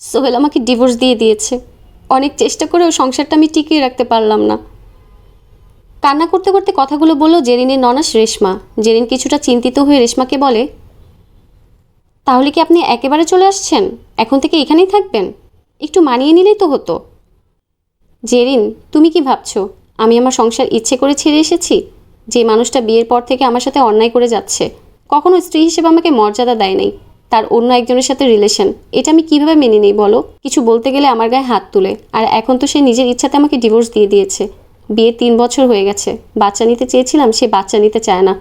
সোহেল আমাকে ডিভোর্স দিয়ে দিয়েছে। অনেক চেষ্টা করেও সংসারটা আমি টিকিয়ে রাখতে পারলাম না। কান্না করতে করতে কথাগুলো বলল জেরিনের ননাস রেশমা। জেরিন কিছুটা চিন্তিত হয়ে রেশমাকে বলে, তাহলে কি আপনি একেবারে চলে আসছেন? এখন থেকে এখানেই থাকবেন? একটু মানিয়ে নিলেই তো হতো। জেরিন, তুমি কি ভাবছ? আমি আমার সংসার ইচ্ছে করে ছেড়ে এসেছি? যে মানুষটা বিয়ের পর থেকে আমার সাথে অন্যায় করে যাচ্ছে। কখনো স্ত্রী হিসেবে আমাকে মর্যাদা দেয় নাই। তার অন্য একজনের সাথে রিলেশন এটা আমি কীভাবে মেনে নিই বলো? কিছু বলতে গেলে আমার গায়ে হাত তুলে। আর এখন তো সে নিজের ইচ্ছাতে আমাকে ডিভোর্স দিয়ে দিয়েছে। বিয়ে তিন বছর হয়ে গেছে। বাচ্চা নিতে চেয়েছিলাম, সে বাচ্চা নিতে চায় না।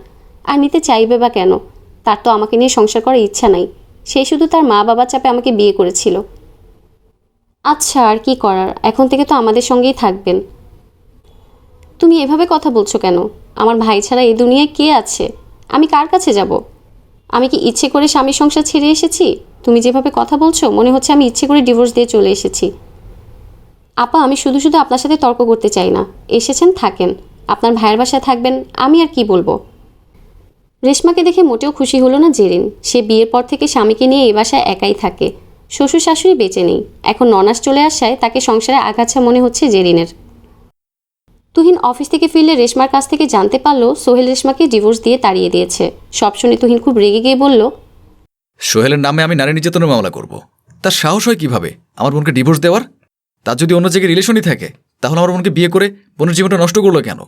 আর নিতে চাইবে বা কেন? তার তো আমাকে নিয়ে সংসার করার ইচ্ছা নাই। সে শুধু তার মা বাবা চাপে আমাকে বিয়ে করেছিল। আচ্ছা আর কি করার? এখন থেকে তো আমাদের সঙ্গেই থাকবেন। তুমি এভাবে কথা বলছো কেন? আমার ভাই ছাড়া এই দুনিয়ায় কে আছে? আমি কার কাছে যাব? আমি কি ইচ্ছে করে স্বামীর সংসার ছেড়ে এসেছি? তুমি যেভাবে কথা বলছো, মনে হচ্ছে আমি ইচ্ছে করে ডিভোর্স দিয়ে চলে এসেছি। আপা, আমি শুধু শুধু আপনার সাথে তর্ক করতে চাই না। এসেছেন, থাকেন। আপনার ভাইয়ের বাসায় থাকবেন, আমি আর কি বলব? রেশমাকে দেখে মোটেও খুশি হলো না জেরিন। সে বিয়ের পর থেকে স্বামীকে নিয়ে এই বাসায় একাই থাকে। শ্বশুর শাশুড়ি বেঁচে নেই। এখন ননাস চলে আসায় তাকে সংসারে আগাছা মনে হচ্ছে জেরিনের। তুহিন অফিস থেকে ফিরলে রেশমার কাছ থেকে জানতে পারল সোহেল রেশমাকে ডিভোর্স দিয়ে তাড়িয়ে দিয়েছে। সব শুনে তুহিন খুব রেগে গিয়ে বলল সোহেলের নামে আমি নারী নির্যাতনের মামলা করব। তার সাহস হয় কীভাবে? আমার বোনকে ডিভোর্স দেওয়ার? তার যদি অন্য জায়গায় রিলেশনই থাকে তাহলে আমার বোনকে বিয়ে করে বোনের জীবনটা নষ্ট করল কেন?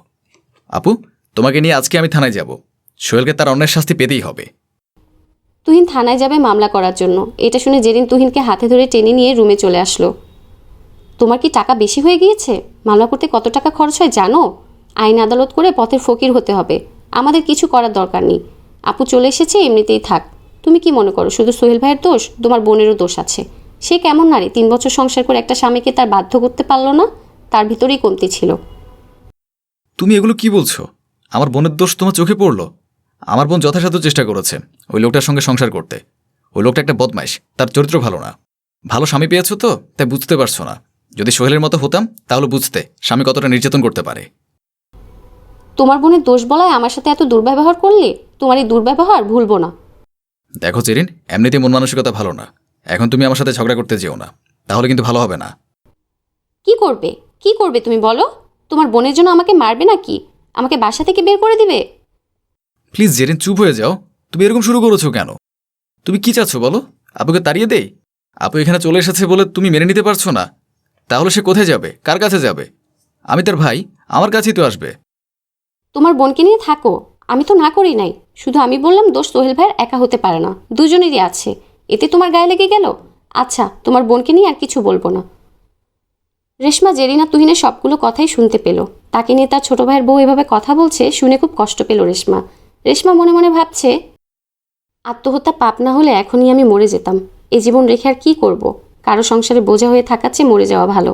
আপু তোমাকে নিয়ে আজকে আমি থানায় যাব। সোহেলকে তার অন্যের শাস্তি পেতেই হবে। তুহিন থানায় যাবে মামলা করার জন্য। এটা শুনে জেরিন তুহিনকে হাতে ধরে টেনে নিয়ে রুমে চলে আসলো। তোমার কি টাকা বেশি হয়ে গিয়েছে? মামলা করতে কত টাকা খরচ হয় জানো? আইন আদালত করে পথের ফকির হতে হবে। আমাদের কিছু করার দরকার নেই। আপু চলে এসেছে, এমনিতেই থাক। তুমি কি মনে করো, শুধু সোহেল ভাইয়ের দোষ? তোমার বোনেরও দোষ আছে। সে কেমন নারী? তিন বছর সংসার করে একটা স্বামীকে তার বাধ্য করতে পারল না? তার ভিতরেই কমতি ছিল। তুমি এগুলো কি বলছো? আমার বোনের দোষ তোমার চোখে পড়ল? আমার বোন যথাসাধ্য চেষ্টা করেছে ওই লোকটার সঙ্গে সংসার করতে। ওই লোকটা একটা বদমাইশ, তার চরিত্র ভালো না। ভালো স্বামী পেয়েছ তো, তাই বুঝতে পারছ না। যদি সোহেলের মতো হতাম তাহলে বুঝতে স্বামী কতটা নির্যাতন করতে পারে। তোমার বোনের দোষ বলায় আমার সাথে এত দুর্ব্যবহার করলে তোমার এই দুর্ব্যবহার ভুলবো না। দেখো চেরিন এমনিতে মন মানসিকতা ভালো না। এখন তুমি আমার সাথে ঝগড়া করতে যেও না। তাহলে কিন্তু ভালো হবে না। কি করবে? কি করবে তুমি বলো? তোমার বোনের জন্য আমাকে মারবে নাকি? আমাকে বাসা থেকে বের করে দিবে? প্লিজ জেরিন চুপ হয়ে যাও। তুমি এরকম শুরু করেছ কেন? তুমি কি চাচ্ছ বলো? আপুকে তাড়িয়ে দেই? আপু এখানে চলে এসেছে বলে তুমি মেনে নিতে পারছ না? তাহলে সে কোথায় যাবে? কার কাছে যাবে? আমি তার ভাই, আমার কাছেই তো আসবে। তোমার বোনকে নিয়ে থাকো। আমি তো না করি নাই। শুধু আমি বললাম দোষ সোহেল ভাইয়ের একা হতে পারে না। দুজনেরই আছে। এতে তোমার গায়ে লেগে গেল? আচ্ছা তোমার বোনকে নিয়ে আর কিছু বলব না। রেশমা, জেরিনা, তুহিনের সবগুলো কথাই শুনতে পেল। তাকে নিয়ে তার ছোট ভাইয়ের বউ এভাবে কথা বলছে, শুনে খুব কষ্ট পেল রেশমা। রেশমা মনে মনে ভাবছে, আত্মহত্যা পাপ না হলে এখনই আমি মরে যেতাম। এ জীবন রেখে আর কী করব? কারও সংসারে বোঝা হয়ে থাকার চেয়ে মরে যাওয়া ভালো।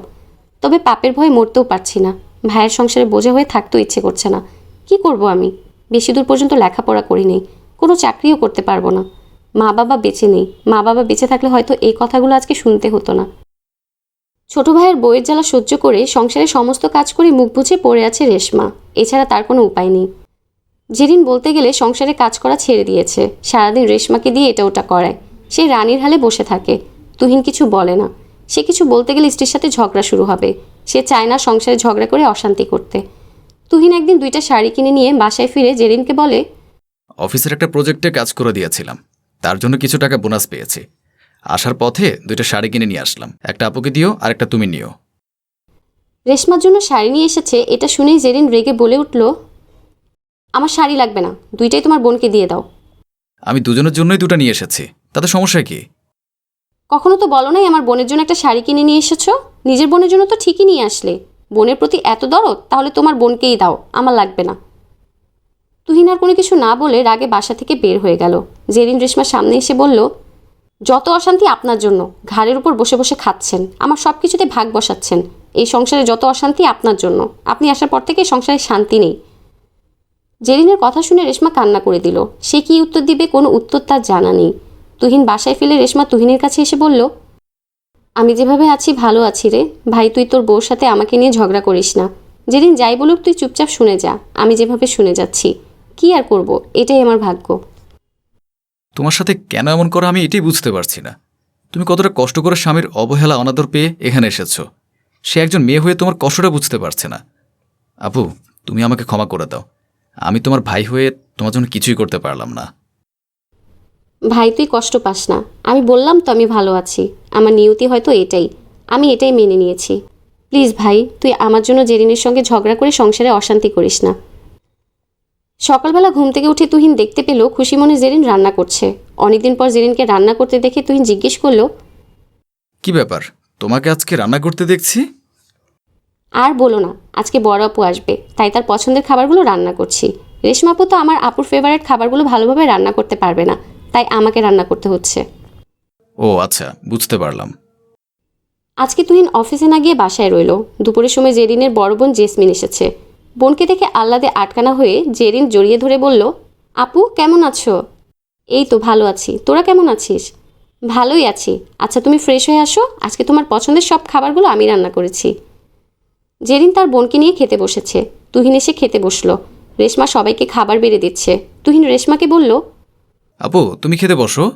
তবে পাপের ভয়ে মরতেও পারছি না। ভাইয়ের সংসারে বোঝা হয়ে থাকতেও ইচ্ছে করছে না। কি করব আমি? বেশি দূর পর্যন্ত লেখাপড়া করি নেই। কোনো চাকরিও করতে পারব না। মা বাবা বেঁচে নেই। মা বাবা বেঁচে থাকলে হয়তো এই কথাগুলো আজকে শুনতে হতো না। ছোট ভাইয়ের বইয়ের জ্বালা সহ্য করে সংসারে সমস্ত কাজ করে মুখ বুঝে পড়ে আছে রেশমা। এছাড়া তার কোনো উপায় নেই। যেদিন বলতে গেলে সংসারে কাজ করা ছেড়ে দিয়েছে। সারাদিন রেশমাকে দিয়ে এটা ওটা করায়। সে রানীর হালে বসে থাকে। তুহিন কিছু বলে না। সে কিছু বলতে গেলে স্ত্রীর সাথে ঝগড়া শুরু হবে। সে চায় না সংসারে ঝগড়া করে অশান্তি করতে। তুহিন একদিন দুইটা শাড়ি কিনে নিয়ে বাসায় ফিরে জেরিনকে বলে অফিসের একটা প্রজেক্টে কাজ করে দিয়েছিলাম। তার জন্য কিছু টাকা বোনাস পেয়েছি। আসার পথে দুইটা শাড়ি কিনে নিয়ে আসলাম। একটা আপুকে দিও আর একটা তুমি নিও। রেশমার জন্য শাড়ি নিয়ে এসেছে এটা শুনেই জেরিন রেগে বলে উঠল আমার শাড়ি লাগবে না দুইটাই তোমার বোনকে দিয়ে দাও। আমি দুজনের জন্যই দুটো নিয়ে এসেছি। তাতে সমস্যা কি? কখনো তো বলো নাই আমার বোনের জন্য একটা শাড়ি কিনে নিয়ে এসেছ? নিজের বোনের জন্য তো ঠিকই নিয়ে আসলে। বোনের প্রতি এত দরদ, তাহলে তোমার বোনকেই দাও, আমার লাগবে না। তুহিন আর কোনো কিছু না বলে রাগে বাসা থেকে বের হয়ে গেল। জেরিন রেশমার সামনে এসে বলল, যত অশান্তি আপনার জন্য, ঘাড়ের উপর বসে বসে খাচ্ছেন, আমার সব কিছুতে ভাগ বসাচ্ছেন, এই সংসারে যত অশান্তি আপনার জন্য, আপনি আসার পর থেকে সংসারে শান্তি নেই। জেরিনের কথা শুনে রেশমা কান্না করে দিল। সে কি উত্তর দিবে, কোনো উত্তর তার জানা নেই। তুহিন বাসায় ফেলে রেশমা তুহিনের কাছে এসে বলল, আমি যেভাবে আছি, ভালো আছি রে। ভাই, তুই তোর বউর সাথে আমাকে নিয়ে ঝগড়া করিস না। যেদিন যাই বলুক, তুই চুপচাপ শুনে যা। আমি যেভাবে শুনে যাচ্ছি। কি আর করব? এটাই আমার ভাগ্য। তোমার সাথে কেন এমন করো আমি এটাই বুঝতে পারছি না। তুমি কতটা কষ্ট করে স্বামীর অবহেলা, অনাদর পেয়ে এখানে এসেছ। সে একজন মেয়ে হয়ে তোমার কষ্টটা বুঝতে পারছে না। আপু, তুমি আমাকে ক্ষমা করে দাও। আমি তোমার ভাই হয়ে তোমার জন্য কিছুই করতে পারলাম না। ভাই তুই কষ্ট পাস না। আমি বললাম তো আমি ভালো আছি। আমার নিয়তি হয়তো এটাই। আমি এটাই মেনে নিয়েছি। প্লিজ ভাই তুই আমার জন্য জেরিনের সঙ্গে ঝগড়া করে সংসারে অশান্তি করিস না। সকালবেলা ঘুম থেকে উঠে তুহিন দেখতে পেল খুশি মনে জেরিন রান্না করছে। অনেকদিন পর জেরিনকে রান্না করতে দেখে তুহিন জিজ্ঞেস করল কি ব্যাপার? তোমাকে আজকে রান্না করতে দেখছি? আর বলো না আজকে বড় আপু আসবে। তাই তার পছন্দের খাবারগুলো রান্না করছি। রেশমা আপু তো আমার আপুর ফেভারিট খাবারগুলো ভালোভাবে রান্না করতে পারবে না। তাই আমাকে রান্না করতে হচ্ছে। ও আচ্ছা বুঝতে পারলাম। আজকে তুহিন অফিসে না গিয়ে বাসায় রইল। দুপুরের সময় জেরিনের বড় বোন জেসমিন এসেছে। বোনকে দেখে আহ্লাদে আটকানা হয়ে জেরিন জড়িয়ে ধরে বলল আপু কেমন আছো? এই তো ভালো আছি। তোরা কেমন আছিস? ভালোই আছি। আচ্ছা তুমি ফ্রেশ হয়ে আসো। আজকে তোমার পছন্দের সব খাবারগুলো আমি রান্না করেছি। জেরিন তার বোনকে নিয়ে খেতে বসেছে। তুহিন এসে খেতে বসল। রেশমা সবাইকে খাবার বেড়ে দিচ্ছে। তুহিন রেশমাকে বলল আপু তুমি খেতে বসো।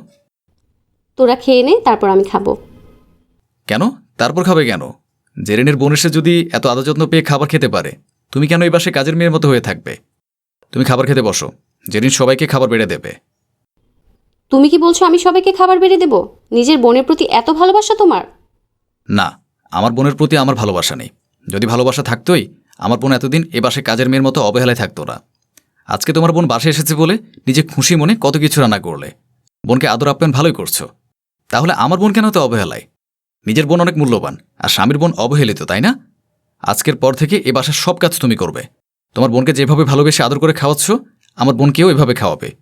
তোরা খেয়ে নে তারপর আমি খাব। কেন? তারপর খাবে কেন? জেরেনের বোন এসে যদি এত আদর যত্ন পেয়ে খাবার খেতে পারে তুমি কেন এই বাসে কাজের মেয়ের মতো হয়ে থাকবে? তুমি খাবার খেতে বসো। জেরিন সবাইকে খাবার বেড়ে দেবে। তুমি কি বলছো আমি সবাইকে খাবার বেড়ে দেবো? নিজের বোনের প্রতি এত ভালোবাসা তোমার? না আমার বোনের প্রতি আমার ভালোবাসা নেই। যদি ভালোবাসা থাকতোই আমার বোন এতদিন এ বাসে কাজের মেয়ের মতো অবহেলায় থাকতো না। আজকে তোমার বোন বাসে এসেছে বলে নিজে খুশি মনে কত কিছু রান্না করলে। বোনকে আদর আপ্যায়ন ভালোই করছ। তাহলে আমার বোন কেন তো অবহেলায়? নিজের বোন অনেক মূল্যবান আর স্বামীর বোন অবহেলিত তাই না? আজকের পর থেকে এ বাসার সব কাজ তুমি করবে। তোমার বোনকে যেভাবে ভালোবেসে আদর করে খাওয়াচ্ছ আমার বোনকেও এভাবে খাওয়াবে।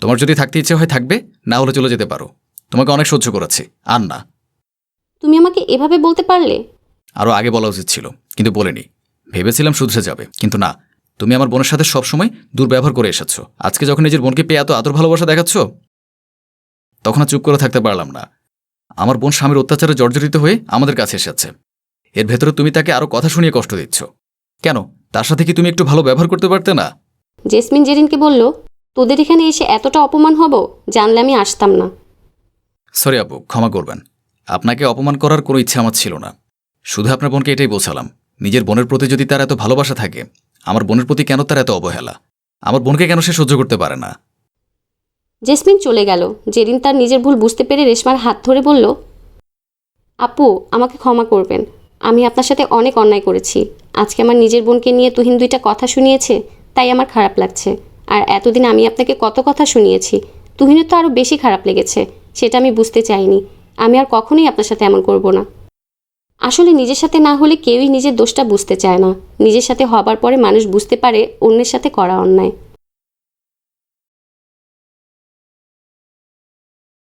তোমার যদি থাকতে ইচ্ছে হয় থাকবে না হলে চলে যেতে পারো। তোমাকে অনেক সহ্য করেছি আর না। তুমি আমাকে এভাবে বলতে পারলে? আরও আগে বলা উচিত ছিল কিন্তু বলিনি। ভেবেছিলাম শুধরে যাবে কিন্তু না। তুমি আমার বোনের সাথে সবসময় দুর্ব্যবহার করে এসেছ। আজকে যখন নিজের বোনকে পেয়ে এত আদর ভালোবাসা দেখাচ্ছ তখন আর চুপ করে থাকতে পারলাম না। আমার বোন স্বামীর অত্যাচারে জর্জরিত হয়ে আমাদের কাছে এসেছে। এর ভেতরে তুমি তাকে আরও কথা শুনিয়ে কষ্ট দিচ্ছ। কেন? তার সাথে কি তুমি একটু ভালো ব্যবহার করতে পারতে না? জেসমিন জেরিনকে বলল তোদের এখানে এসে এতটা অপমান হব জানলে আমি আসতাম না। সরি আপু ক্ষমা করবেন। আপনাকে অপমান করার কোনো ইচ্ছে আমার ছিল না। শুধু আপনার বোনকে এটাই বোঝালাম। নিজের বোনের প্রতি যদি তার এত ভালোবাসা থাকে আমার বোনের প্রতি কেন তার এত অবহেলা? আমার বোনকে কেন সে সহ্য করতে পারে না? জেসমিন চলে গেল। জেরিন তার নিজের ভুল বুঝতে পেরে রেশমার হাত ধরে বলল, আপু, আমাকে ক্ষমা করবেন। আমি আপনার সাথে অনেক অন্যায় করেছি। আজকে আমার নিজের বোনকে নিয়ে তুহিন দুইটা কথা শুনিয়েছে, তাই আমার খারাপ লাগছে। আর এতদিন আমি আপনাকে কত কথা শুনিয়েছি। তুহিনের তো আরও বেশি খারাপ লেগেছে, সেটা আমি বুঝতে চাইনি। আমি আর কখনোই আপনার সাথে এমন করব না। আসলে নিজের সাথে না হলে কেউই নিজের দোষটা বুঝতে চায় না। নিজের সাথে হবার পরে মানুষ বুঝতে পারে অন্যের সাথে করা অন্যায়।